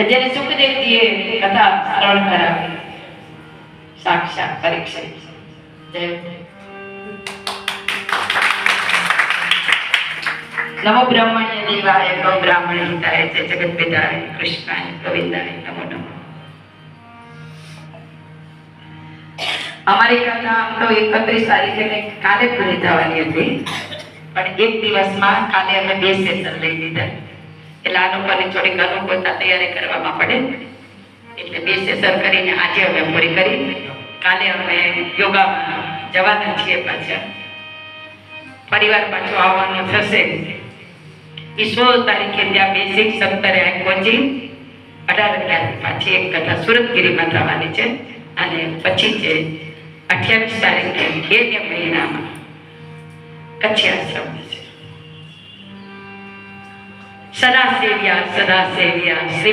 કે જેને સુખદેવજીએ કથા શ્રવણ કરાવી. સાક્ષાત પરીક્ષિત નમો બ્રાહ્મણ્ય દેવાય, નમો બ્રાહ્મણ હિતાય છે જગત પિતાય કૃષ્ણાય, ગોવિંદાય, નમો નમો. અમારી કથા આમ તો એકત્રીસ તારીખે કાલે પૂરી થવાની હતી, પણ એક દિવસમાં કાલે અમે બે સેશન લઈ લીધા. એટલે આ લોકોને થોડીક અનુકૂળતા તૈયારી કરવામાં પડે. એટલે બે સેશન કરીને આજે અમે પૂરી કરી. કાલે અમે યોગામાં જવાના છીએ પાછા. પરિવાર પાછો આવવાનો થશે. સોળ તારીખે ત્યાં બેસિક સત્તરે કોચિંગ અઢાર અગિયાર પાછી એક કથા સુરતગીરીમાં થવાની છે. અને પછી છે અઠ્યાવીસ તારીખે બે મહિનામાં કચ્છી આશ્રમ. ಸದಾ ಸೇವ್ಯ ಸದಾ ಸೇವ್ಯ ಶ್ರೀ